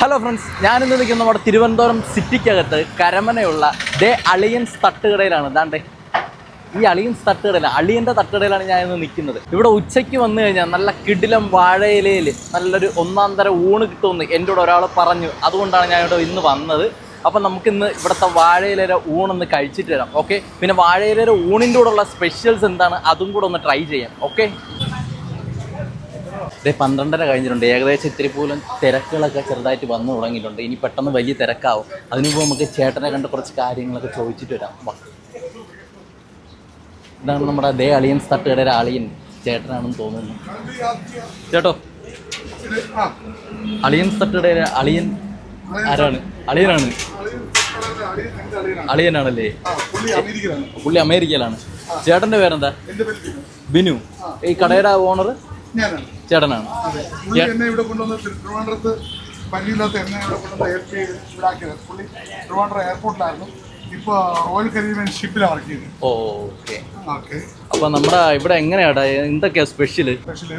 Hello friends ഞാനിന്ന് നിൽക്കുന്ന നമ്മുടെ തിരുവനന്തപുരം സിറ്റിക്കകത്ത് കരമനയുള്ള ദേ അളിയൻസ് തട്ടുകടയിലാണ്. ദാണ്ടേ ഈ അളിയൻസ് തട്ടുകടയില അളിയന്റെ തട്ടുകടയിലാണ് ഞാൻ ഇന്ന് നിൽക്കുന്നത്. ഇവിടെ ഉച്ചയ്ക്ക് വന്നു കഴിഞ്ഞാൽ നല്ല കിടിലം വാഴയിലയിൽ നല്ലൊരു ഒന്നാം തരം ഊണ് കിട്ടുമെന്ന് എന്റെ കൂടെ ഒരാൾ പറഞ്ഞു. അതുകൊണ്ടാണ് ഞാൻ ഇവിടെ ഇന്ന് വന്നത്. അപ്പം നമുക്കിന്ന് ഇവിടുത്തെ വാഴയിലര ഊണൊന്ന് കഴിച്ചിട്ട് വരാം. ഓക്കെ പിന്നെ വാഴയിലര ഊണിന്റെ കൂടെയുള്ള സ്പെഷ്യൽസ് എന്താണ്? അതും കൂടെ ഒന്ന് ട്രൈ ചെയ്യാം. ഓക്കെ ഇതേ പന്ത്രണ്ടര കഴിഞ്ഞിട്ടുണ്ട്. ഏകദേശം ഇത്തിരി പോലും തിരക്കുകളൊക്കെ ചെറുതായിട്ട് വന്നു തുടങ്ങിയിട്ടുണ്ട്. ഇനി പെട്ടെന്ന് വലിയ തിരക്കാവും. അതിനുമ്പോൾ നമുക്ക് ചേട്ടനെ കണ്ട് കുറച്ച് കാര്യങ്ങളൊക്കെ ചോദിച്ചിട്ട് വരാം. വാ. ഇതാണ് നമ്മുടെ അതേ അളിയൻ തട്ടുകടയുടെ അളിയൻ. ചേട്ടനാണെന്ന് തോന്നുന്നു. ചേട്ടോ? അളിയൻ തട്ടുകടയുടെ അളിയൻ ആരാണ്? അളിയനാണ്. അളിയനാണല്ലേ? പുള്ളി അമേരിക്കയിലാണ്. ചേട്ടന്റെ പേരെന്താ? ബിനു. ഈ കടയുടെ ഓണർ ചേട്ടനാണ്. എന്നെ ഇവിടെ കൊണ്ടുവന്ന് ട്രിവാൻഡ്രത്ത് പനിയില്ലാത്ത എന്നെ ഇവിടെ കൊണ്ടുവന്ന് ഹെൽപ്പ് ചെയ്ത് ഇവിടെ ആക്കിയത്. പുള്ളി ട്രിവാൻഡ്രം എയർപോർട്ടിലായിരുന്നു. ഇപ്പോൾ റോയൽ കരീബിയൻ ഷിപ്പിലാണ് വർക്ക് ഓക്കെ. ഓക്കെ. അപ്പൊ നമ്മുടെ ഇവിടെ എങ്ങനെയാടാ? എന്തൊക്കെയാ സ്പെഷ്യൽ സ്പെഷ്യൽ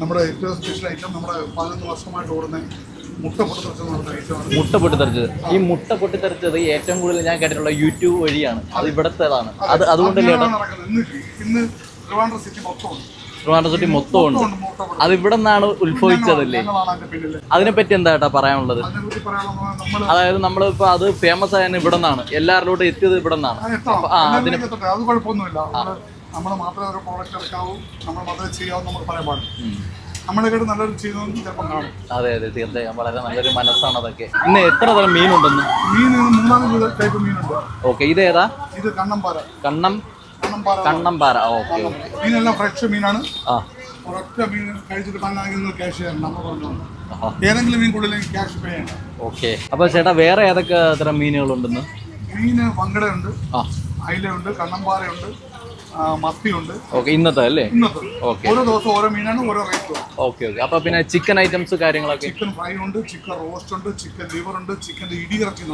നമ്മുടെ ഏറ്റവും സ്പെഷ്യൽ ഐറ്റം നമ്മുടെ പതിനൊന്ന് വർഷമായിട്ട് ഓടുന്ന മുട്ട പൊട്ടിത്തെറിച്ചത്. ഈ മുട്ട പൊട്ടിത്തെറിച്ചത് ഏറ്റവും കൂടുതൽ ഞാൻ കേട്ടിട്ടുള്ള യൂട്യൂബ് വഴിയാണ്. അത് ഇവിടത്തേതാണ്. അത്. അതുകൊണ്ടല്ലേ ഇന്ന് ഇന്ന് ട്രിവാൻഡ്രം സിറ്റി മൊത്തമുണ്ട് ട്രിവാൻഡ്രം സിറ്റി മൊത്തം ഉണ്ട്. അത് ഇവിടെ നിന്നാണ് ഉത്ഭവിച്ചതല്ലേ? അതിനെ പറ്റി അതിനെപ്പറ്റി എന്താ കേട്ടാ പറയാനുള്ളത് അതായത് നമ്മൾ നമ്മളിപ്പോ അത് ഫേമസ് ആയ ഇവിടെ നിന്നാണ്. എല്ലാവരിലോട്ടും എത്തിയത് ഇവിടെ നിന്നാണ്. ആ, നമ്മൾ മാത്രമേ ഒരു പ്രോഡക്റ്റ് ഇറക്കാവൂ നമ്മൾ മാത്രമേ ചെയ്യാവൂ നമുക്ക് പറയാൻ പാടില്ല. നമ്മളെക്കാട്ട് നല്ലൊരു ചെയ്യുന്നതും ചിലപ്പം കാണും. അതെ അതെ തീർച്ചയായും. വളരെ നല്ലൊരു മനസ്സാണ് അതൊക്കെ. ഇന്ന് എത്ര തരം മീനുണ്ടെന്ന്? മീൻ മൂന്നാൽ ടൈപ്പ് മീനുണ്ട്. ഓക്കെ ഇത് ഏതാ ഇത് കണ്ണം കണ്ണം കണ്ണമ്പാര കണ്ണംപാറ ഓക്കെ മീനെല്ലാം ഫ്രഷ് മീനാണ്. ഒരൊറ്റ മീൻ കഴിച്ചിട്ട് നിങ്ങൾ ക്യാഷ് ചെയ്യണം നമ്മൾ പറഞ്ഞു. ഏതെങ്കിലും മീൻ കൂടുതലെങ്കിൽ ക്യാഷ് പേ ചെയ്യണം ഓക്കെ. അപ്പൊ ചേട്ടാ വേറെ ഏതൊക്കെ തരം മീനുകളുണ്ടെന്ന്? മീന് വങ്കടയുണ്ട് ഉണ്ട് അയിലയുണ്ട് കണ്ണമ്പാറയുണ്ട് മത്തിയുണ്ട്. ഓക്കെ ഇന്നത്തെ അല്ലേ? ഇന്നത്തെ. ഓക്കെ. ഓരോ ദിവസം ഓരോ മീനാണ് ഓരോ റേറ്റ് ഓക്കെ ഓക്കെ. അപ്പൊ പിന്നെ ചിക്കൻ ഐറ്റംസ് കാര്യങ്ങളൊക്കെ? ചിക്കൻ ഫ്രൈ ഉണ്ട് ചിക്കൻ റോസ്റ്റ് ഉണ്ട് ചിക്കൻ ലിവർ ഉണ്ട് ചിക്കൻ ഇടിയിറച്ചി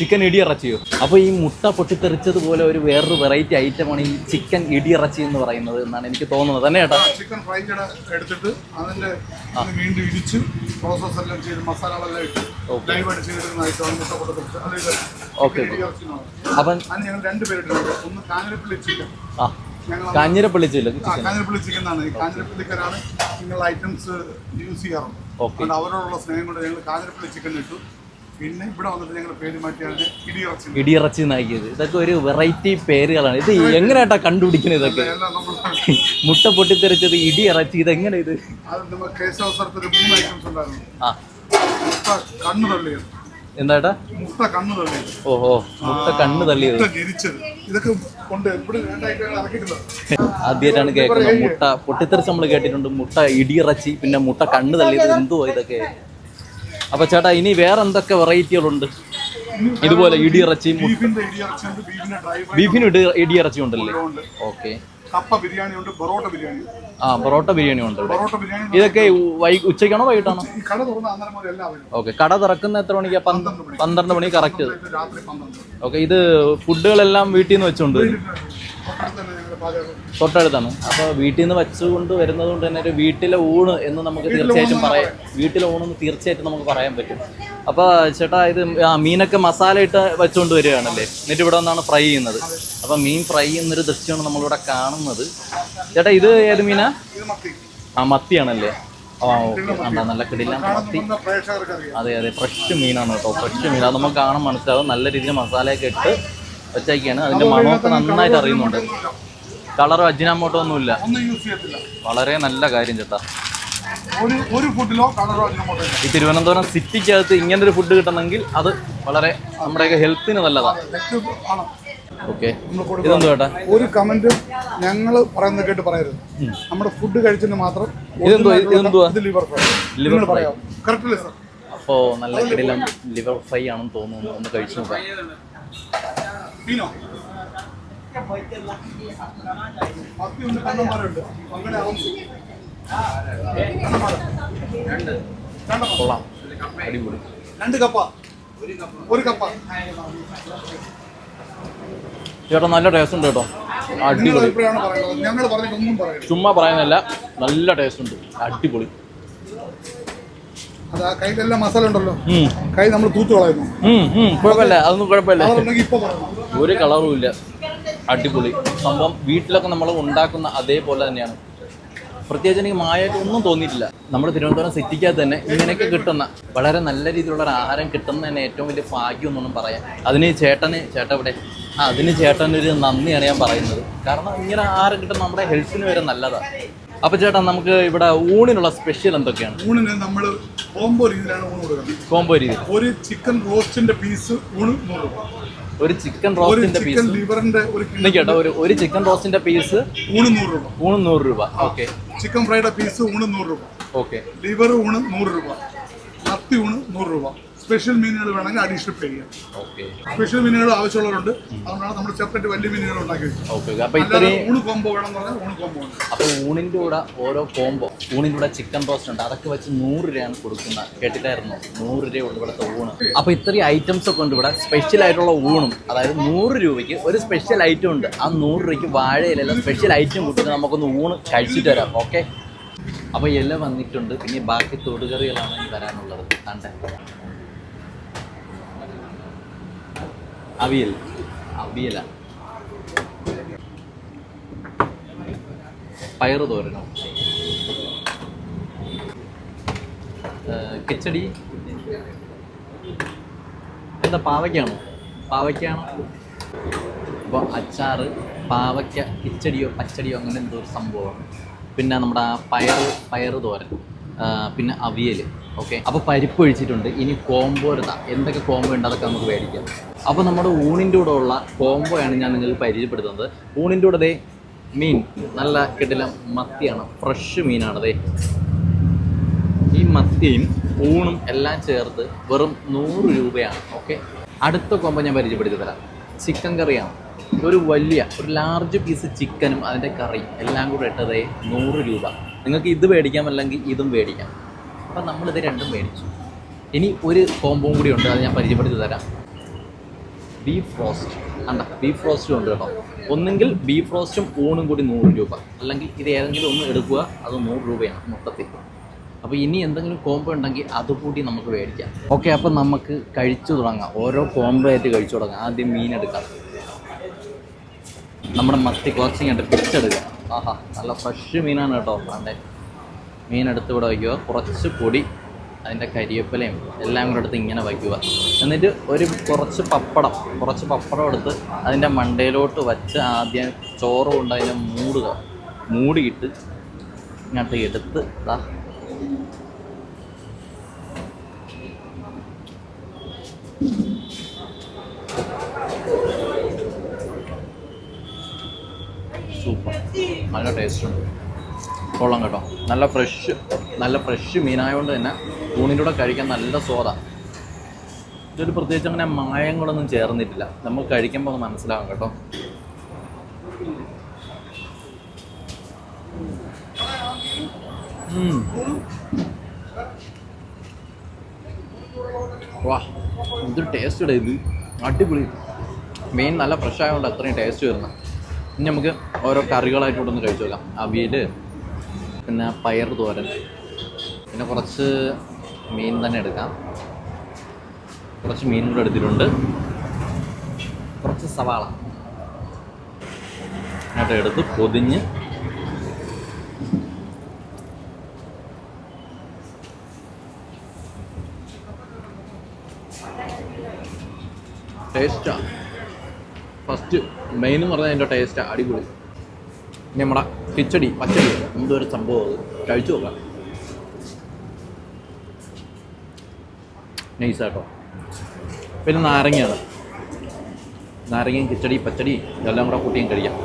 ചിക്കൻ ഇടിയിറച്ചിയോ അപ്പൊ ഈ മുട്ട പൊട്ടിത്തെറിച്ചതുപോലെ ഒരു വേറൊരു വെറൈറ്റി ഐറ്റം ആണ് ഈ ചിക്കൻ ഇടിയിറച്ചി എന്ന് പറയുന്നത് എന്നാണ് എനിക്ക് തോന്നുന്നത്. തന്നെ ചേട്ടാ ചിക്കൻ ഫ്രൈ എടുത്തിട്ട് അതിന്റെ വീണ്ടും ഇടിച്ച് പ്രോസസ് എല്ലാം ചെയ്ത് മസാലകളെല്ലാം ഇട്ട് ഓക്കെ. അപ്പം ഞങ്ങൾ ഒന്ന് കാഞ്ഞിരപ്പള്ളി ചിക്കൻ കാഞ്ഞിരപ്പള്ളി ചിക്കൻ ആണ്. ഈ കാഞ്ഞിരപ്പള്ളിക്കാരാണ് നിങ്ങൾ ഐറ്റംസ് യൂസ് ചെയ്യാറുണ്ട് അവരോടുള്ള സ്നേഹം കൊണ്ട് ഞങ്ങൾ കാഞ്ഞിരപ്പള്ളി ചിക്കൻ ഇട്ടു. പിന്നെ ഇവിടെ വന്നിട്ട് ഞങ്ങൾ പേര് മാറ്റിയാണ് ഇടിയിറച്ചി ഇടിയിറച്ചി നാക്കിയത് ഇതൊക്കെ ഒരു വെറൈറ്റി പേരുകളാണ്. ഇത് എങ്ങനെയാട്ടാ കണ്ടുപിടിക്കുന്നത് ഇതൊക്കെ? മുട്ട പൊട്ടിത്തെറിച്ചത് ഇടിയിറച്ചി ഇത്? എങ്ങനെ ഇത് കേശവസരത്തിൽ മൂന്ന് ഐറ്റംസ് ഉണ്ടായിരുന്നു. കണ്ണ് തള്ളിയത്. എന്താട്ടാ മുട്ട കണ്ണ് തള്ളിയത്. ഓഹോ മുട്ട കണ്ണ് തള്ളിയത്. ജനിച്ചത് ഇതൊക്കെ കൊണ്ട് എവിടെ ആദ്യമായിട്ടാണ് കേൾക്കുന്നത്. മുട്ട പൊട്ടിത്തെറിച്ച് നമ്മൾ കേട്ടിട്ടുണ്ട്. മുട്ട ഇടിയിറച്ചി പിന്നെ മുട്ട കണ്ണു തള്ളിയത്. എന്തുവാ ഇതൊക്കെ? അപ്പൊ ചേട്ടാ ഇനി വേറെ എന്തൊക്കെ വെറൈറ്റികളുണ്ട് ഇതുപോലെ ഇടിയിറച്ചി ബീഫിന് ഇടി ഇടിയിറച്ചി ഉണ്ടല്ലേ? ഉണ്ട്. ഓക്കെ. കപ്പ ബിരിയാണി ഉണ്ട് പൊറോട്ട ബിരിയാണി ആ പൊറോട്ട ബിരിയാണി ഉണ്ട് പൊറോട്ട ബിരിയാണി ഇതൊക്കെ വൈ ഉച്ചയ്ക്കാണോ വൈകിട്ടാണോ? ഈ കട തുറന്ന അന്നേരം മുതൽ എല്ലാം ഓക്കെ കട തുറക്കുന്ന എത്ര മണിക്കാ? പന്ത് പന്ത്രണ്ട് മണി. കറക്റ്റ് ഇത് രാത്രി പന്ത്രണ്ട് ഓക്കെ ഇത് ഫുഡുകളെല്ലാം വീട്ടിൽ നിന്ന് വെച്ചുകൊണ്ട് തൊട്ടടുത്ത് തന്നെ ഞങ്ങൾ പാചകം തൊട്ടടുത്താണ്. അപ്പോൾ വീട്ടിൽ നിന്ന് വെച്ചുകൊണ്ട് വരുന്നത് കൊണ്ട് തന്നെ ഒരു വീട്ടിലെ ഊണ് എന്ന് നമുക്ക് തീർച്ചയായിട്ടും പറയാം. വീട്ടിലെ ഊണെന്ന് തീർച്ചയായിട്ടും നമുക്ക് പറയാൻ പറ്റും. അപ്പോൾ ചേട്ടാ ഇത് മീനൊക്കെ മസാല ഇട്ട് വെച്ചുകൊണ്ട് വരികയാണല്ലേ? എന്നിട്ട് ഇവിടെ വന്നാണ് ഫ്രൈ ചെയ്യുന്നത്. അപ്പോൾ മീൻ ഫ്രൈ ചെയ്യുന്നൊരു ദൃശ്യമാണ് നമ്മളിവിടെ കാണുന്നത്. ചേട്ടാ ഇത് ഏത് മീനാ? ആ മത്തിയാണല്ലേ? ആ ഓക്കെ. കണ്ടാ നല്ല കിടില്ല മത്തി. അതെ അതെ ഫ്രഷ് മീനാണ് കേട്ടോ. ഫ്രഷ് മീൻ. അത് നമുക്ക് കാണാൻ മനസ്സിലാവും. നല്ല രീതിയിൽ മസാലയൊക്കെ ഇട്ട് വെച്ചേക്കാണ്. അതിന്റെ മണമൊക്കെ നന്നായിട്ട് അറിയുന്നുണ്ട്. കളറോ അജിനാമോട്ടോ ഒന്നുമില്ല. ഒന്നും യൂസ് ചെയ്യത്തില്ല. വളരെ നല്ല കാര്യം ചേട്ടാ. ഒരു ഒരു ഫുഡിലോ കളറോ അതിനോട്ടോ ഈ തിരുവനന്തപുരം സിറ്റിക്കകത്ത് ഇങ്ങനെ ഒരു ഫുഡ് കിട്ടണമെങ്കിൽ അത് വളരെ നമ്മുടെയൊക്കെ ഹെൽത്തിന് നല്ലതാണ് ആണ്. ഓക്കെ ഇതെന്തു ചേട്ടാ? ഒരു കമന്റ് ഞങ്ങൾ പറയുന്നത് കേട്ട് പറയരുത്. നമ്മുടെ ഫുഡ് കഴിച്ചിട്ട് മാത്രം ഇതെന്തുവാ? ഇതെന്തുവാ? ഇത് ലിവർ ഫ്രൈ ലിവർ നിങ്ങൾ പറയാം. കറക്റ്റ് അല്ലേ സർ അപ്പോൾ നല്ല കിടിലം ലിവർ ഫ്രൈ ആണെന്ന് തോന്നുന്നു. ഒന്ന് കഴിച്ചു നോക്കാം. കണ്ണന്മാരുണ്ട്. അങ്ങനെ കൊള്ളാം. അടിപൊളി. രണ്ട് കപ്പ. ഒരു കപ്പ. ചേട്ടാ നല്ല ടേസ്റ്റ് ഉണ്ട് കേട്ടോ. അടിപൊളി. ചുമ്മാ പറയുന്നില്ല നല്ല ടേസ്റ്റ് ഉണ്ട്. അടിപൊളി. മസാല ഉണ്ടല്ലോ. കൈ നമ്മൾ തൂത്ത് കളയുന്നു. കുഴപ്പമില്ല. അതൊന്നും കുഴപ്പമില്ല. ഒരു കളറും ഇല്ല. അടിപൊളി. സംഭവം വീട്ടിലൊക്കെ നമ്മൾ ഉണ്ടാക്കുന്ന അതേപോലെ തന്നെയാണ്. പ്രത്യേകിച്ച് എനിക്ക് മായായിട്ട് ഒന്നും തോന്നിയിട്ടില്ല. നമ്മുടെ തിരുവനന്തപുരം സിറ്റിക്കകത്ത് തന്നെ ഇങ്ങനെയൊക്കെ കിട്ടുന്ന വളരെ നല്ല രീതിയിലുള്ള ഒരു ആഹാരം കിട്ടുന്ന തന്നെ ഏറ്റവും വലിയ ഭാഗ്യം എന്നൊന്നും പറയാം. അതിന് ചേട്ടന് ചേട്ടൻ ഇവിടെ ആ അതിന് ചേട്ടനൊരു നന്ദിയാണ് ഞാൻ പറയുന്നത്. കാരണം ഇങ്ങനെ ആഹാരം കിട്ടുന്ന നമ്മുടെ ഹെൽത്തിന് വരെ നല്ലതാണ് അപ്പോൾ ചേട്ടാ നമുക്ക് ഇവിടെ ഊണിനുള്ള സ്പെഷ്യൽ എന്തൊക്കെയാണ്? ഊണിന് നമ്മൾ കോംബോ രീതിയിലാണ് ഊണ് കൊടുക്കുന്നത്. കോംബോ രീതി ഒരു ചിക്കൻ റോസ്റ്റിന്റെ പീസ് ഊണ് നൂറ് രൂപ ഒരു ചിക്കൻ ഒരു റോസ്റ്റിന്റെ ചിക്കൻ പീസ് ലിവറിന്റെ ഒരു കിലോ കേട്ടോ ഒരു ഒരു ചിക്കൻ റോസ്റ്റിന്റെ പീസ് ഊണ് നൂറ് രൂപ. ഊണ് നൂറ് രൂപ. ഓക്കെ. ചിക്കൻ ഫ്രൈഡ് പീസ് ഊണ് നൂറ് രൂപ. ഓക്കെ. ലിവർ ഊണ് നൂറ് രൂപ. മത്തി ഊണ് നൂറ് രൂപ. സ്പെഷ്യൽ മീനുകൾ വേണമെങ്കിൽ അഡീഷണൽ പേ ചെയ്യാം. സ്പെഷ്യൽ മീനുകൾ ആവശ്യമുള്ളവരുണ്ട്. അതുകൊണ്ടാണ് നമ്മൾ സെപ്പറേറ്റ് വലിയ മീനുകൾ ഉണ്ടാക്കി വെച്ചത്. ഊണ് കോംബോ വേണം എന്ന് പറഞ്ഞാൽ ഊണ് കോംബോ ഉണ്ട് അപ്പൊ ഊണിന്റെ കൂടെ ഓരോ കോംബോ ഊണിന്റെ കൂടെ ചിക്കൻ റോസ്റ്റ് ഉണ്ട്. അതൊക്കെ വെച്ച് നൂറ് രൂപയാണ് കൊടുക്കുന്നത് കേട്ടിട്ടായിരുന്നു? നൂറ് രൂപ ഇവിടുത്തെ ഊണ്. അപ്പോൾ ഇത്രയും ഐറ്റംസ് ഒക്കെ ഉണ്ട് ഇവിടെ. സ്പെഷ്യൽ ആയിട്ടുള്ള ഊണും. അതായത് നൂറ് രൂപയ്ക്ക് ഒരു സ്പെഷ്യൽ ഐറ്റം ഉണ്ട്. ആ നൂറ് രൂപയ്ക്ക് വാഴയിലെല്ലാം സ്പെഷ്യൽ ഐറ്റം കൂട്ടിട്ട് നമുക്കൊന്ന് ഊണ് കഴിച്ചിട്ട് വരാം. ഓക്കെ? അപ്പോൾ എല്ലാം വന്നിട്ടുണ്ട്. പിന്നെ ബാക്കി തൊടുകറികളാണ് ഇനി വരാനുള്ളത്. കണ്ടേ? അവിയൽ. അവിയല. പയറ് തോരണം കിച്ചടി. എന്താ പാവയ്ക്കാണോ? പാവയ്ക്കാണോ? അപ്പോൾ അച്ചാറ് പാവയ്ക്ക കിച്ചടിയോ പച്ചടിയോ അങ്ങനെ എന്തോ ഒരു സംഭവമാണ്. പിന്നെ നമ്മുടെ ആ പയറ് പയറ് തോരൻ. പിന്നെ അവിയൽ ഓക്കെ. അപ്പോൾ പരിപ്പ് ഒഴിച്ചിട്ടുണ്ട്. ഇനി കോംബോ എടുത്ത. എന്തൊക്കെ കോംബോ ഉണ്ട് അതൊക്കെ നമുക്ക് മേടിക്കാം. അപ്പോൾ നമ്മുടെ ഊണിന്റെ കൂടെ ഉള്ള കോംബോയാണ് ഞാൻ നിങ്ങൾക്ക് പരിചയപ്പെടുത്തുന്നത്. ഊണിന്റെ കൂടെ ദേ മീൻ. നല്ല കിട്ടില്ല മത്തിയാണ്. ഫ്രഷ് മീനാണ് ദേ. ഈ മത്തിയും ഊണും എല്ലാം ചേർത്ത് വെറും നൂറ് രൂപയാണ്. ഓക്കെ. അടുത്ത കോംബോ ഞാൻ പരിചയപ്പെടുത്തി തരാം. ചിക്കൻ കറിയാണ്. ഒരു വലിയ ഒരു ലാർജ് പീസ് ചിക്കനും അതിന്റെ കറിയും എല്ലാം കൂടെ ഇട്ടതേ നൂറ് രൂപ. നിങ്ങൾക്ക് ഇത് മേടിക്കാം അല്ലെങ്കിൽ ഇതും മേടിക്കാം. അപ്പം നമ്മളിത് രണ്ടും മേടിച്ചു. ഇനി ഒരു കോംബോം കൂടി ഉണ്ട് അത് ഞാൻ പരിചയപ്പെടുത്തി തരാം. ബീഫ് റോസ്റ്റ് അണ്ട ബീഫ് റോസ്റ്റും ഉണ്ട് കേട്ടോ. ഒന്നെങ്കിൽ ബീഫ് റോസ്റ്റും ഊണും കൂടി നൂറ് രൂപ. അല്ലെങ്കിൽ ഇത് ഏതെങ്കിലും ഒന്ന് എടുക്കുക അത് നൂറ് രൂപയാണ് മൊത്തത്തിൽ. അപ്പോൾ ഇനി എന്തെങ്കിലും കോംബോ ഉണ്ടെങ്കിൽ അതുകൂടി നമുക്ക് മേടിക്കാം. ഓക്കെ അപ്പം നമുക്ക് കഴിച്ചു തുടങ്ങാം. ഓരോ കോംബോ ആയിട്ട് കഴിച്ചു തുടങ്ങാം. ആദ്യം മീൻ എടുക്കാം. നമ്മുടെ മത്തി കുറച്ച് കണ്ട് പിച്ചെടുക്കുക ആഹാ നല്ല ഫ്രഷ് മീനാണ് കേട്ടോ. അതെ മീൻ എടുത്ത് ഇവിടെ വയ്ക്കുക. കുറച്ച് പൊടി അതിന്റെ കരിയപ്പലയും എല്ലാം കൂടെ എടുത്ത് ഇങ്ങനെ വയ്ക്കുക. എന്നിട്ട് ഒരു കുറച്ച് പപ്പടം കുറച്ച് പപ്പടം എടുത്ത് അതിന്റെ മണ്ടയിലോട്ട് വച്ച് ആദ്യം ചോറ് കൊണ്ട് അതിനെ മൂടുക. മൂടിയിട്ട് ഇങ്ങോട്ട് എടുത്ത് ഇതാ സൂപ്പർ. നല്ല ടേസ്റ്റ് ഉണ്ട്. കൊള്ളാം കേട്ടോ. നല്ല ഫ്രഷ് നല്ല ഫ്രഷ് മീനായതുകൊണ്ട് തന്നെ ഊണിന്റെ കൂടെ കഴിക്കാൻ നല്ല സ്വാദാണ് ഇതൊരു പ്രത്യേകിച്ച് അങ്ങനെ മായങ്ങളൊന്നും ചേർന്നിട്ടില്ല. നമ്മൾ കഴിക്കുമ്പോൾ ഒന്ന് മനസ്സിലാവും കേട്ടോ. വാ ഇതൊരു ടേസ്റ്റ് ഇട ഇത്. അടിപൊളി. മീൻ നല്ല ഫ്രഷ് ആയതുകൊണ്ട് അത്രയും ടേസ്റ്റ് വരുന്നത് ഇനി നമുക്ക് ഓരോ കറികളായിട്ട് ഇവിടെ ഒന്ന് കഴിച്ചു നോക്കാം. അവിയൽ പിന്നെ പയർ തോരൻ. പിന്നെ കുറച്ച് മീൻ തന്നെ എടുക്കാം. കുറച്ച് മീൻ കൂടെ എടുത്തിട്ടുണ്ട്. കുറച്ച് സവാള. അങ്ങോട്ട് എടുത്ത് പൊതിഞ്ഞ് ടേസ്റ്റാണ് ഫസ്റ്റ് മെയിൻ എന്ന് പറഞ്ഞാൽ അതിന്റെ ടേസ്റ്റാണ് അടിപൊളി. ഇനി നമ്മുടെ കിച്ചടി പച്ചടി. എന്തൊരു സംഭവം അത്? കഴിച്ചു നോക്കാം. നൈസാട്ടോ. പിന്നെ നാരങ്ങയാണ്. നാരങ്ങയും കിച്ചടി പച്ചടി ഇതെല്ലാം കൂടെ കൂട്ടിയും കഴിക്കാം.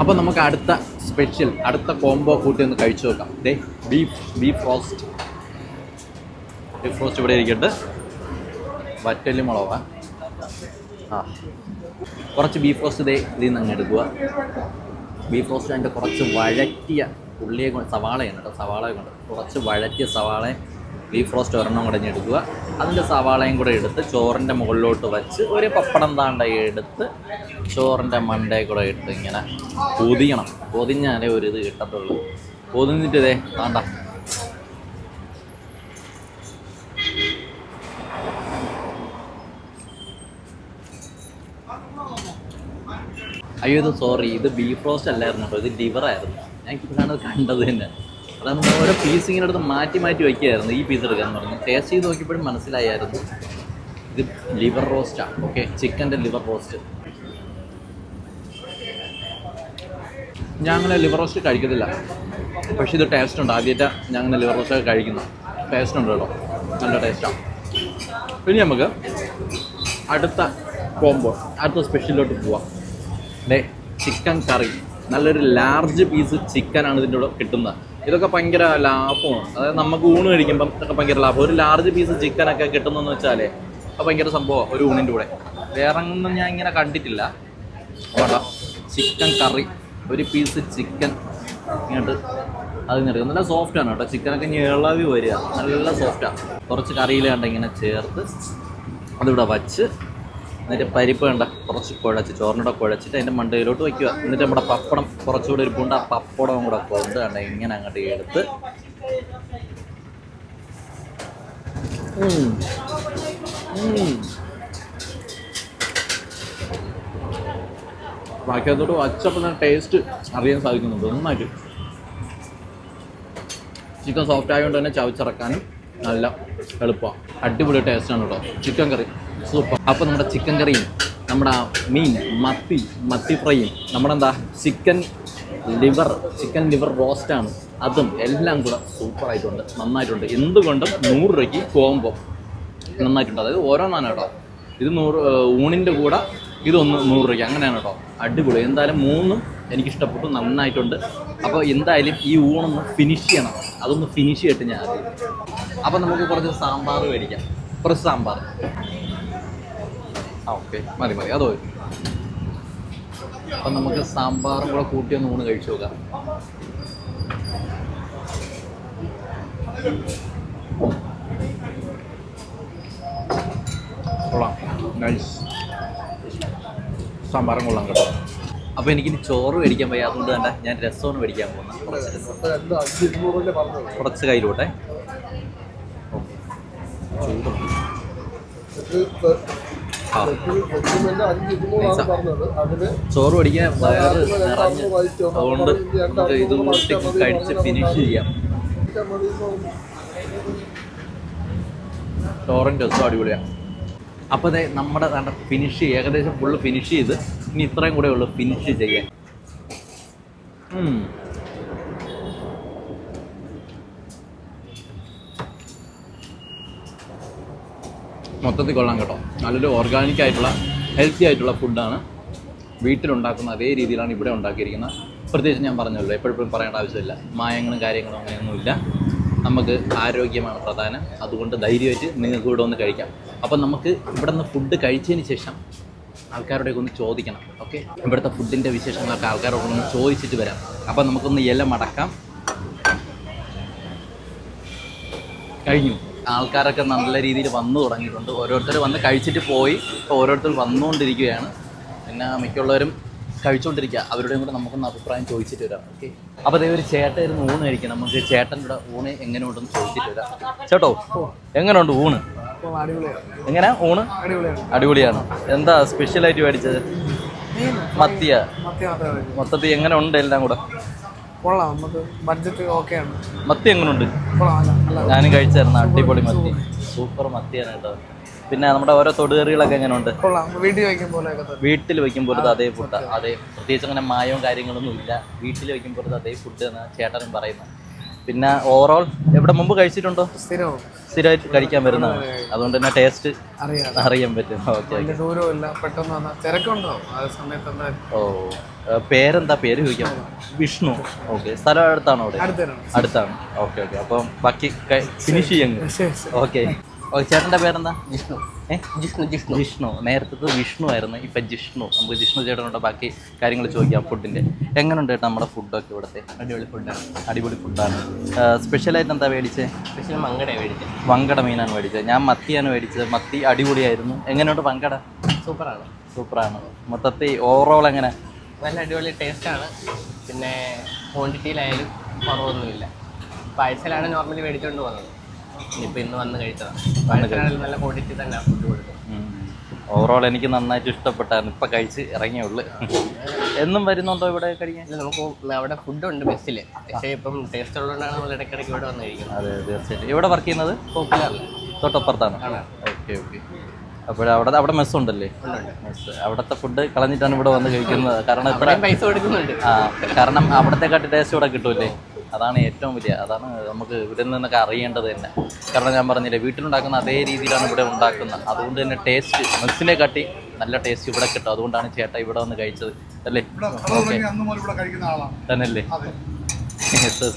അപ്പോൾ നമുക്ക് അടുത്ത സ്പെഷ്യൽ അടുത്ത കോംബോ കൂട്ടി ഒന്ന് കഴിച്ചു നോക്കാം. ദേ beef beef roast beef roast ഇവിടെ ഇരിക്കട്ടെ. വറ്റൽ മുളക. ആ കുറച്ച് ബീഫ് റോസ്റ്റ് ഇതേ ഇതിൽ നിന്ന് അങ്ങ് എടുക്കുക. ബീഫ് റോസ്റ്റ് അതിന്റെ കുറച്ച് വഴറ്റിയ ഉള്ളിയെ കൊണ്ട് സവാളയാണ് കേട്ടോ സവാളയെ കൊണ്ട്. കുറച്ച് വഴറ്റിയ സവാള ബീഫ് റോസ്റ്റ് ഒരെണ്ണം കൂടെ എടുക്കുക. അതിന്റെ സവാളയും കൂടെ എടുത്ത് ചോറിന്റെ മുകളിലോട്ട് വെച്ച് ഒരു പപ്പടം താണ്ട എടുത്ത് ചോറിന്റെ മണ്ടേ കൂടെ ഇട്ട് ഇങ്ങനെ പൊതിയണം. പൊതിഞ്ഞാലേ ഒരു ഇത് കിട്ടത്തുള്ളൂ. പൊതിഞ്ഞിട്ട് ഇതേ താണ്ട. അയ്യോ ഇത് സോറി ഇത് ബീഫ് റോസ്റ്റ് അല്ലായിരുന്നു കേട്ടോ. ഇത് ലിവർ ആയിരുന്നു. ഞാൻ ഇപ്പോഴാണ് അത് കണ്ടത് തന്നെ. അതാണ് നമ്മൾ ഓരോ പീസ് ഇങ്ങനെ എടുത്ത് മാറ്റി മാറ്റി വയ്ക്കുകയായിരുന്നു ഈ പീസ് എടുക്കാൻ പറഞ്ഞു. ടേസ്റ്റ് ചെയ്ത് നോക്കിയപ്പോഴും മനസ്സിലായായിരുന്നു. ഇത് ലിവർ റോസ്റ്റാണ് ഓക്കെ ചിക്കന്റെ ലിവർ റോസ്റ്റ് ഞാൻ അങ്ങനെ ലിവർ റോസ്റ്റ് കഴിക്കത്തില്ല. പക്ഷേ ഇത് ടേസ്റ്റ് ഉണ്ട്. ആദ്യമായിട്ട് ഞാൻ അങ്ങനെ ലിവർ റോസ്റ്റ് ഒക്കെ കഴിക്കുന്നു. ടേസ്റ്റ് ഉണ്ട് കേട്ടോ. നല്ല ടേസ്റ്റാണ് ഇനി നമുക്ക് അടുത്ത കോംബോ അടുത്ത സ്പെഷ്യലിലോട്ട് പോവാം. ഡേ ചിക്കൻ കറി നല്ലൊരു ലാർജ് പീസ് ചിക്കനാണ് ഇതിന്റെ കൂടെ കിട്ടുന്നത്. ഇതൊക്കെ ഭയങ്കര ലാഭമാണ്. അതായത് നമുക്ക് ഊണ് കഴിക്കുമ്പം ഇതൊക്കെ ഭയങ്കര ലാഭം. ഒരു ലാർജ് പീസ് ചിക്കൻ ചിക്കനൊക്കെ കിട്ടുന്നതെന്ന് വെച്ചാലേ അത് ഭയങ്കര സംഭവം ഒരു ഊണിന്റെ കൂടെ. വേറെ ഒന്നും ഞാൻ ഇങ്ങനെ കണ്ടിട്ടില്ല. വേണ്ട ചിക്കൻ കറി ഒരു പീസ് ചിക്കൻ ഇങ്ങോട്ട് അത് നിറയും നല്ല സോഫ്റ്റ് ആണ് കേട്ടോ. ചിക്കനൊക്കെ ഇളവി വരിക. നല്ല സോഫ്റ്റാണ് കുറച്ച് കറിയിൽ കണ്ട ഇങ്ങനെ ചേർത്ത് അതിവിടെ വച്ച് എന്നിട്ട് പരിപ്പ് കണ്ട കുറച്ച് കുഴച്ച് ചോറിനൂടെ കുഴച്ചിട്ട് അതിന്റെ മണ്ടയിലോട്ട് വയ്ക്കുക എന്നിട്ട് നമ്മുടെ പപ്പടം കുറച്ചുകൂടി ഒരു പൂണ്ട് ആ പപ്പടവും കൂടെ കൊണ്ട് കണ്ട ഇങ്ങനെ അങ്ങോട്ട് എടുത്ത്. ഉം. ബാക്കിയത്തോട്ട് വച്ചപ്പോൾ ടേസ്റ്റ് അറിയാൻ സാധിക്കുന്നുണ്ട്. നന്നായിട്ട്. ചിക്കൻ സോഫ്റ്റ് ആയതുകൊണ്ട് തന്നെ ചവച്ചിറക്കാനും നല്ല എളുപ്പമാണ് അടിപൊളി ടേസ്റ്റാണ് കേട്ടോ. ചിക്കൻ കറി സൂപ്പർ അപ്പോൾ നമ്മുടെ ചിക്കൻ കറിയും നമ്മുടെ മീൻ മത്തി മത്തി ഫ്രൈയും നമ്മുടെ എന്താ ചിക്കൻ ലിവർ ചിക്കൻ ലിവർ റോസ്റ്റാണ് അതും എല്ലാം കൂടെ സൂപ്പറായിട്ടുണ്ട് നന്നായിട്ടുണ്ട്. എന്തുകൊണ്ടും നൂറ് രൂപയ്ക്ക് കോംബോ നന്നായിട്ടുണ്ട്. അതായത് ഓരോന്നാണ് കേട്ടോ. ഇത് നൂറ് ഊണിന്റെ കൂടെ ഇതൊന്ന് നൂറ് രൂപയ്ക്ക്. അങ്ങനെയാണ് കേട്ടോ. അടിപൊളി. എന്തായാലും മൂന്നും എനിക്കിഷ്ടപ്പെട്ടു നന്നായിട്ടുണ്ട്. അപ്പോൾ എന്തായാലും ഈ ഊണൊന്ന് ഫിനിഷ് ചെയ്യണം. അതൊന്ന് ഫിനിഷ് ചെയ്തിട്ട് ഞാൻ അപ്പോൾ നമുക്ക് കുറച്ച് സാമ്പാർ മേടിക്കാം. കുറച്ച് സാമ്പാർ. ആ ഓക്കെ. മതി മതി. അതോ അപ്പം നമുക്ക് സാമ്പാറും കൂടെ കൂട്ടി ഒന്ന് ഊണ് കഴിച്ചു നോക്കാം. കൊള്ളാം. നൈസ് സാമ്പാറും കൊള്ളാം കേട്ടോ. അപ്പോൾ എനിക്കിനി ചോറ് മേടിക്കാൻ വയ്യ. അതുകൊണ്ട് തന്നെ ഞാൻ രസമാണ് മേടിക്കാൻ പോകുന്നത്. കുറച്ച് രസം. കുറച്ച് കയ്യിലോട്ടെ. ചൂടുണ്ട്. ചോറ് പഠിക്കാൻ വയറ് നിറഞ്ഞ്. അതുകൊണ്ട് നമുക്ക് ഇതും കൂട്ടി കഴിച്ച് ഫിനിഷ് ചെയ്യാം. ചോറും രസം അടിപൊളിയാണ് അപ്പോൾ അതെ നമ്മുടെ ഫിനിഷ് ഏകദേശം ഫുള്ള് ഫിനിഷ് ചെയ്ത് ഇനി ഇത്രയും കൂടെ ഉള്ളൂ ഫിനിഷ് ചെയ്യാൻ. മൊത്തത്തിൽ കൊള്ളാം കേട്ടോ. നല്ലൊരു ഓർഗാനിക് ആയിട്ടുള്ള ഹെൽത്തി ആയിട്ടുള്ള ഫുഡാണ് വീട്ടിലുണ്ടാക്കുന്ന അതേ രീതിയിലാണ് ഇവിടെ ഉണ്ടാക്കിയിരിക്കുന്നത്. പ്രത്യേകിച്ച് ഞാൻ പറഞ്ഞല്ലോ എപ്പോഴും പറയേണ്ട ആവശ്യമില്ല. മായങ്ങളും കാര്യങ്ങളും അങ്ങനെയൊന്നുമില്ല. നമുക്ക് ആരോഗ്യമാണ് പ്രധാനം. അതുകൊണ്ട് ധൈര്യമായിട്ട് നിങ്ങൾക്ക് ഇവിടെ ഒന്ന് കഴിക്കാം. അപ്പം നമുക്ക് ഇവിടെ നിന്ന് ഫുഡ് കഴിച്ചതിന് ശേഷം ആൾക്കാരോടൊക്കെ ഒന്ന് ചോദിക്കണം ഓക്കെ ഇവിടുത്തെ ഫുഡിന്റെ വിശേഷങ്ങളൊക്കെ ആൾക്കാരോടൊന്ന് ചോദിച്ചിട്ട് വരാം. അപ്പം നമുക്കൊന്ന് ഇല മടക്കാം. കഴിഞ്ഞു. ആൾക്കാരൊക്കെ നല്ല രീതിയിൽ വന്നു തുടങ്ങിയിട്ടുണ്ട്. ഓരോരുത്തർ വന്ന് കഴിച്ചിട്ട് പോയി. ഇപ്പോൾ ഓരോരുത്തർ വന്നുകൊണ്ടിരിക്കുകയാണ്. പിന്നെ മിക്കുള്ളവരും കഴിച്ചുകൊണ്ടിരിക്കുക. അവരുടെയും കൂടെ നമുക്കൊന്ന് അഭിപ്രായം ചോദിച്ചിട്ട് വരാം. ഓക്കെ? അപ്പോൾ അതേ ഒരു ചേട്ടായിരുന്നു ഊണ് കഴിക്കാം നമുക്ക് ചേട്ടന്റെ ഊണ് എങ്ങനെ ഉണ്ടെന്ന് ചോദിച്ചിട്ട് വരാം. ചേട്ടോ എങ്ങനെയുണ്ട് ഊണ്? എങ്ങനെ? ഊണ്? അടിപൊളിയാണ്. എന്താ സ്പെഷ്യലായിട്ട് മേടിച്ചത്? മത്തിയ? മൊത്തത്തിൽ എങ്ങനെ ഉണ്ട് എല്ലാം കൂടെ? കൊള്ളാം നമുക്ക് ബഡ്ജറ്റ് ഓക്കെയാണ് മത്തി എങ്ങനെയുണ്ട് കൊള്ളാം അല്ല നല്ല ഞാനും കഴിച്ചായിരുന്നു അടിപൊളി മത്തി. സൂപ്പർ. മത്തിയാണ് കേട്ടോ. പിന്നെ നമ്മുടെ ഓരോ തൊടുകറികളൊക്കെ എങ്ങനെയുണ്ട് കൊള്ളാം വീട്ടിൽ വയ്ക്കും പോലെയൊക്കെ തന്നെ. വീട്ടിൽ വെക്കുമ്പോൾ അതേ ഫുഡ് അതേ പ്രത്യേകിച്ച് അങ്ങനെ മായവും കാര്യങ്ങളൊന്നും ഇല്ല. വീട്ടിൽ വെക്കുമ്പോൾ അതേ ഫുഡ് എന്ന് ചേട്ടനും പറയുന്നത്. പിന്നെ ഓവറോൾ എവിടെ മുമ്പ് കഴിച്ചിട്ടുണ്ടോ? സ്ഥിരവും. സ്ഥിരമായിട്ട് കഴിക്കാൻ വരുന്നതാണ്. അതുകൊണ്ട് തന്നെ ടേസ്റ്റ് അറിയാം. അറിയാൻ പറ്റും. ഓക്കെ ഓ പേരെന്താ? പേര് ചോദിക്കാം. വിഷ്ണു. ഓക്കെ സ്ഥലം അടുത്താണോ അവിടെ? അടുത്താണ്. ഓക്കെ ഓക്കെ അപ്പം ബാക്കി ഫിനിഷ് ചെയ്യാം ശരി ശരി. ഓക്കെ ചേട്ടന്റെ പേരെന്താ? വിഷ്ണു. ജിഷ്ണു ജിഷ്ണു. ജിഷ്ണു. നേരത്തെ വിഷ്ണു ആയിരുന്നു. ഇപ്പൊ ജിഷ്ണു. നമുക്ക് ജിഷ്ണു ചേട്ടനോട് ബാക്കി കാര്യങ്ങൾ ചോദിക്കാം ഫുഡിന്റെ എങ്ങനെയുണ്ട് ചേട്ടാ നമ്മുടെ ഫുഡൊക്കെ ഇവിടുത്തെ? അടിപൊളി ഫുഡാണ് അടിപൊളി ഫുഡാണ് സ്പെഷ്യലായിട്ട് എന്താ മേടിച്ചത് സ്പെഷ്യൽ മങ്കട മേടിച്ചത്. വങ്കട മീനാണ് മേടിച്ചത്. ഞാൻ മത്തിയാണ് മേടിച്ചത്. മത്തി അടിപൊളിയായിരുന്നു. എങ്ങനെയുണ്ട് വങ്കട? സൂപ്പറാണ്. സൂപ്പറാണ്. മൊത്തത്തിൽ ഓവറോൾ എങ്ങനെ? നല്ല അടിപൊളി ടേസ്റ്റ് ആണ്. പിന്നെ ക്വാണ്ടിറ്റിയിലായാലും കുറവൊന്നുമില്ല. പാഴ്സലാണ് നോർമലി മേടിച്ചുകൊണ്ട് പോകുന്നത്. ഇനിയിപ്പോൾ ഇന്ന് വന്ന് കഴിച്ചതാണ് പാഴ്സലാണെങ്കിൽ നല്ല ക്വാണ്ടിറ്റി തന്നെ ഫുഡ് കൊടുക്കും. ഓവറോൾ എനിക്ക് നന്നായിട്ട് ഇഷ്ടപ്പെട്ടായിരുന്നു. ഇപ്പം കഴിച്ച് ഇറങ്ങിയേ ഉള്ളു. എന്നും വരുന്നുണ്ടോ ഇവിടെ കഴിക്കാൻ? നമുക്ക് അവിടെ ഫുഡുണ്ട് ബസ്സിൽ പക്ഷേ ഇപ്പം ടേസ്റ്റ് ഉള്ളതുകൊണ്ടാണ് നമ്മൾ ഇടയ്ക്കിടയ്ക്ക് ഇവിടെ വന്ന് കഴിക്കുന്നത് അതെ തീർച്ചയായിട്ടും. ഇവിടെ വർക്ക് ചെയ്യുന്നത്? പോപ്പുലർ തൊട്ടപ്പുറത്താണ്. Okay okay. അപ്പോൾ അവിടെ അവിടെ മെസ്സ് ഉണ്ടല്ലേ? മെസ്സ് അവിടുത്തെ ഫുഡ് കളഞ്ഞിട്ടാണ് ഇവിടെ വന്ന് കഴിക്കുന്നത്. കാരണം ഇവിടെ പൈസ കൊടുക്കുന്നുണ്ട്. ആ കാരണം അവിടത്തെക്കാട്ടി ടേസ്റ്റ് ഇവിടെ കിട്ടൂലേ അതാണ് ഏറ്റവും വലിയ അതാണ് നമുക്ക് ഇവിടെ നിന്നൊക്കെ അറിയേണ്ടത് തന്നെ. കാരണം ഞാൻ പറഞ്ഞില്ലേ വീട്ടിലുണ്ടാക്കുന്ന അതേ രീതിയിലാണ് ഇവിടെ ഉണ്ടാക്കുന്നത്. അതുകൊണ്ട് തന്നെ ടേസ്റ്റ് മെസ്സിനെ കാട്ടി നല്ല ടേസ്റ്റ് ഇവിടെ കിട്ടും. അതുകൊണ്ടാണ് ചേട്ടാ ഇവിടെ വന്ന് കഴിച്ചത്. അല്ലേ? ഓക്കെ. തന്നെയല്ലേ?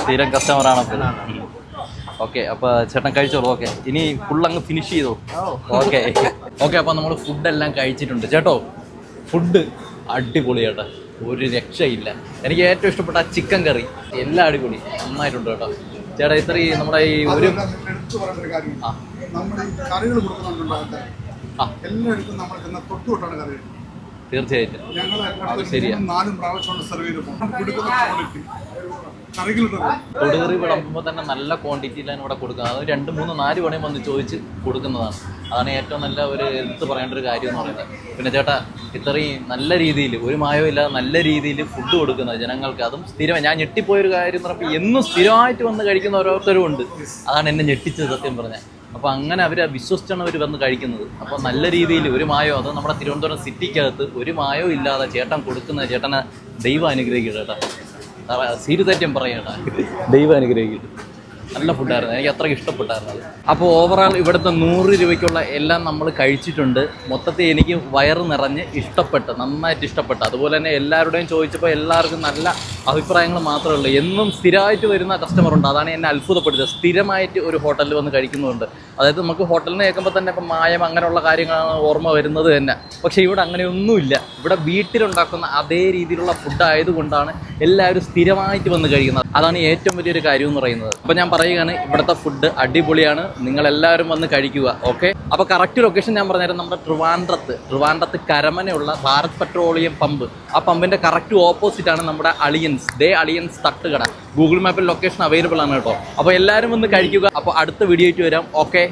സ്ഥിരം കസ്റ്റമറാണ് അപ്പം ഓക്കെ അപ്പോൾ ചേട്ടൻ കഴിച്ചോളൂ. ഓക്കെ ഇനി ഫുൾ അങ്ങ് ഫിനിഷ് ചെയ്തോ? ഓക്കെ. ഓക്കെ അപ്പോൾ നമ്മൾ ഫുഡെല്ലാം കഴിച്ചിട്ടുണ്ട്. ചേട്ടോ ഫുഡ് അടിപൊളി ചേട്ടാ ഒരു രക്ഷയില്ല. എനിക്ക് ഏറ്റവും ഇഷ്ടപ്പെട്ട ചിക്കൻ കറി. എല്ലാം അടിപൊളി. നന്നായിട്ടുണ്ട് കേട്ടോ. ചേട്ടാ ഇത്രയും നമ്മുടെ ഈ ഒരു ആ. കറികൾ കൊടുക്കുന്നുണ്ടോ ആൾക്കാർ ആ എല്ലായിടത്തും നമ്മൾ കറി തീർച്ചയായിട്ടും. ഞങ്ങൾ അത് ശരിയാ. നാലും പ്രാവശ്യമാണ് സെർവ് ചെയ്ത് പോകും കൊടുക്കുന്ന ക്വാളിറ്റി കറികളുടെ തൊടുകറി വിളമ്പുമ്പോൾ തന്നെ നല്ല ക്വാണ്ടിറ്റിയിലാണ് ഇവിടെ കൊടുക്കുന്നത് അത് രണ്ട് മൂന്ന് നാല് പണയും വന്ന് ചോദിച്ച് കൊടുക്കുന്നതാണ്. അതാണ് ഏറ്റവും നല്ല ഒരു എടുത്ത് പറയേണ്ട ഒരു കാര്യം എന്ന് പറയുന്നത്. പിന്നെ ചേട്ടാ ഇത്രയും നല്ല രീതിയിൽ ഒരു മായവും ഇല്ലാതെ നല്ല രീതിയിൽ ഫുഡ് കൊടുക്കുന്നത് ജനങ്ങൾക്ക് അതും സ്ഥിരമായി. ഞാൻ ഞെട്ടിപ്പോയൊരു കാര്യം എന്ന് പറയുമ്പോൾ എന്നും സ്ഥിരമായിട്ട് വന്ന് കഴിക്കുന്ന ഓരോരുത്തരും ഉണ്ട്. അതാണ് എന്നെ ഞെട്ടിച്ചത് സത്യം പറഞ്ഞാൽ അപ്പോൾ അങ്ങനെ അവർ വിശ്വസിച്ചാണ് അവർ വന്ന് കഴിക്കുന്നത്. അപ്പോൾ നല്ല രീതിയിൽ ഒരു മായോ അത് നമ്മുടെ തിരുവനന്തപുരം സിറ്റിക്കകത്ത് ഒരു മായോ ഇല്ലാതെ ചേട്ടൻ കൊടുക്കുന്ന ചേട്ടനെ ദൈവം അനുഗ്രഹിക്കുക ചേട്ടാ സീരിയസായിട്ടും പറയണ്ട ദൈവം അനുഗ്രഹിക്കട്ടെ. നല്ല ഫുഡായിരുന്നു. എനിക്ക് അത്രയ്ക്ക് ഇഷ്ടപ്പെട്ടായിരുന്നു അപ്പോൾ ഓവറാൾ ഇവിടുത്തെ നൂറ് രൂപയ്ക്കുള്ള എല്ലാം നമ്മൾ കഴിച്ചിട്ടുണ്ട്. മൊത്തത്തിൽ എനിക്ക് വയറ് നിറഞ്ഞ് ഇഷ്ടപ്പെട്ട്. നന്നായിട്ട് ഇഷ്ടപ്പെട്ടു. അതുപോലെ തന്നെ എല്ലാവരുടെയും ചോദിച്ചപ്പോൾ എല്ലാവർക്കും നല്ല അഭിപ്രായങ്ങൾ മാത്രമേ ഉള്ളൂ. എന്നും സ്ഥിരമായിട്ട് വരുന്ന കസ്റ്റമർ ഉണ്ട്. അതാണ് എന്നെ അത്ഭുതപ്പെടുത്തിയത്. സ്ഥിരമായിട്ട് ഒരു ഹോട്ടലിൽ വന്ന് കഴിക്കുന്നുണ്ട്. അതായത് നമുക്ക് ഹോട്ടലിൽ നിന്ന് കേൾക്കുമ്പോൾ തന്നെ ഇപ്പം മായം അങ്ങനെയുള്ള കാര്യങ്ങളാണ് ഓർമ്മ വരുന്നത് തന്നെ. പക്ഷേ ഇവിടെ അങ്ങനെയൊന്നുമില്ല. ഇവിടെ വീട്ടിലുണ്ടാക്കുന്ന അതേ രീതിയിലുള്ള ഫുഡ് ആയതുകൊണ്ടാണ് എല്ലാവരും സ്ഥിരമായിട്ട് വന്ന് കഴിക്കുന്നത്. അതാണ് ഏറ്റവും വലിയൊരു കാര്യം എന്ന് പറയുന്നത്. അപ്പോൾ ഞാൻ പറയുകയാണ് ഇവിടുത്തെ ഫുഡ് അടിപൊളിയാണ്. നിങ്ങൾ എല്ലാവരും വന്ന് കഴിക്കുക ഓക്കെ അപ്പോൾ കറക്റ്റ് ലൊക്കേഷൻ ഞാൻ പറഞ്ഞുതരാം. നമ്മുടെ ട്രിവാൻഡ്രത്ത് ട്രിവാൻഡ്രത്ത് കരമനയുള്ള ഭാരത് പെട്രോളിയം പമ്പ്. ആ പമ്പിന്റെ കറക്റ്റ് ഓപ്പോസിറ്റ് ആണ് നമ്മുടെ അളിയൻസ്. ദേ അളിയൻസ് തട്ടുകട. ഗൂഗിൾ മാപ്പിൽ ലൊക്കേഷൻ അവൈലബിൾ ആണ് കേട്ടോ. അപ്പോൾ എല്ലാവരും വന്ന് കഴിക്കുക. അപ്പോൾ അടുത്ത വീഡിയോ ആയിട്ട് വരാം ഓക്കെ